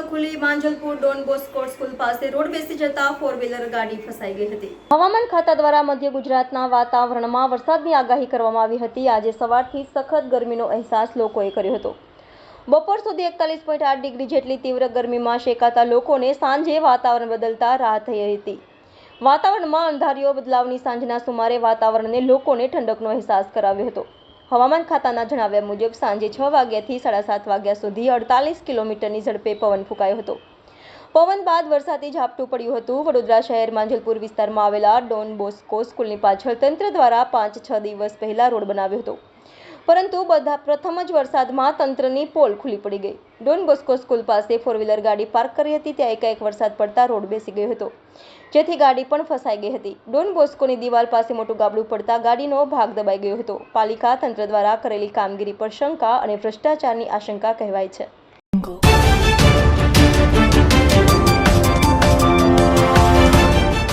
ખુલી Manjalpur, Don Bosco school પાસે road બેસી જતા ફોર વ્હીલર ગાડી હતી. હવામાન ખાતા દ્વારા મધ્ય ગુજરાતના વાતાવરણમાં વરસાદની આગાહી કરવામાં આવી હતી. આજે સવારથી સખત ગરમીનો અહેસાસ લોકોએ કર્યો હતો. બપોર સુધી એકતાલીસ પોઈન્ટ આઠ ડિગ્રી જેટલી તીવ્ર ગરમીમાં શેકાતા લોકોને સાંજે વાતાવરણ બદલતા રાહ થઈ હતી. વાતાવરણમાં અંધારીઓ, બદલાવની સાંજના સુમારે વાતાવરણને લોકોને ઠંડકનો અહેસાસ કરાવ્યો હતો. હવામાન ખાતાના જણાવ્યા મુજબ સાંજે છ વાગ્યાથી સાડા સાત વાગ્યા સુધી અડતાલીસ કિલોમીટરની ઝડપે પવન ફૂંકાયો હતો. પવન બાદ વરસાદી ઝાપટું પડ્યું હતું. વડોદરા શહેર માંજલપુર વિસ્તારમાં આવેલા ડોન બોસ્કો સ્કૂલની પાછળ તંત્ર દ્વારા પાંચ છ દિવસ પહેલા રોડ બનાવ્યો હતો. પરંતુ બધા પ્રથમ જ વરસાદમાં તંત્રની પોલ ખુલી પડી ગઈ. ડોન બોસ્કો સ્કૂલ પાસે ફોર વ્હીલર ગાડી પાર્ક કરી હતી, ત્યાં એકાએક વરસાદ પડતા રોડ બેસી ગયો હતો, જેથી ગાડી પણ ફસાઈ ગઈ હતી. ડોન બોસ્કોની દિવાલ પાસે મોટું ગાબડું પડતા ગાડીનો ભાગ દબાઈ ગયો હતો. પાલિકા તંત્ર દ્વારા કરેલી કામગીરી પર શંકા અને ભ્રષ્ટાચારની આશંકા કહેવાય છે.